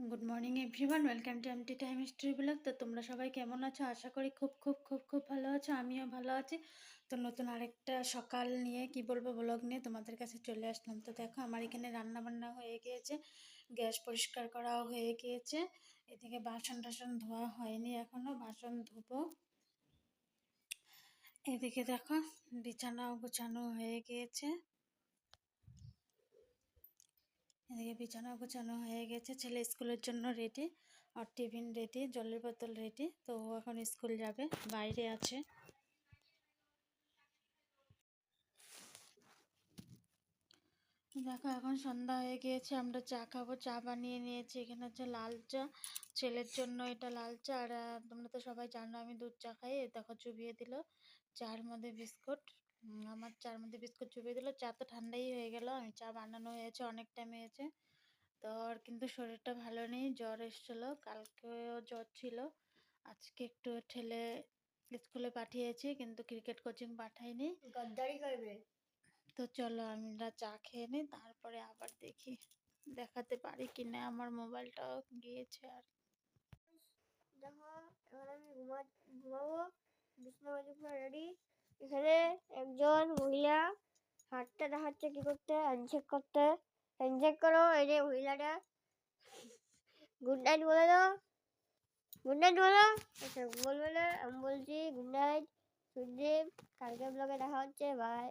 Good morning everyone welcome to M T time history blog তো তোমরা সবাই কেমন আছো? আশা করি খুব খুব খুব খুব ভালো আছো। আমিও ভালো আছি। তো নতুন আরেকটা সকাল নিয়ে, কি বলব ব্লগ নিয়ে তোমাদের কাছে চলে আসলাম। তো দেখো, আমার এখানে রান্না বান্না হয়ে গিয়েছে। গ্যাস পরিষ্কার করাও হয়ে গিয়েছে। এদিকে বাসন টাসন ধোয়া হয়নি এখনও। বাসন ধুবো। এদিকে দেখো, বিছানাও গোছানো হয়ে গিয়েছে। এদিকে বিছানা গোছানো হয়ে গেছে। ছেলে স্কুলের জন্য রেডি আর টিফিন রেডি জলের বোতল রেডি তো ও এখন স্কুল যাবে, বাইরে আছে। দেখো, এখন সন্ধ্যা হয়ে গিয়েছে, আমরা চা খাব, চা বানিয়ে নিয়েছি। এখানে হচ্ছে লাল চা, ছেলের জন্য এটা লাল চা, আর তোমরা তো সবাই জানো, আমি দুধ চা খাই। দেখো, চুবিয়ে দিল, চার মধ্যে বিস্কুট। আমার চার মধ্যে বিস্কুট চুবিয়ে দিল। চা তো ঠান্ডাই হয়ে গেল। আমি চা বানানো হয়েছে অনেক টাইম হয়েছে। তো ওর কিন্তু শরীরটা ভালো নেই জ্বর এসেছিল। কালকেও জ্বর ছিল। আজকে একটু ঠেলে স্কুলে পাঠিয়েছি কিন্তু ক্রিকেট কোচিং পাঠাইনি। গদ্দারি করবে? তো চলো আমরা চা খেয়ে নিই তারপরে আবার দেখি। দেখাতে পারি কি না আমার মোবাইলটাও গিয়েছে আর। দেখো এবার আমি ঘুমা ঘুমাবো। বিছনা বাজি পুরো রেডি এখানে একজন মহিলা হাতটা দেখাচ্ছে, কি করতে? হ্যান্ডশেক করতে। হ্যান্ডশেক করো, এই যে মহিলাটা। গুড নাইট বলে দাও। গুড নাইট বলো। আচ্ছা বলবে না, আমি বলছি গুড নাইট সুদীপ কালকে ব্লগে দেখা হচ্ছে বাই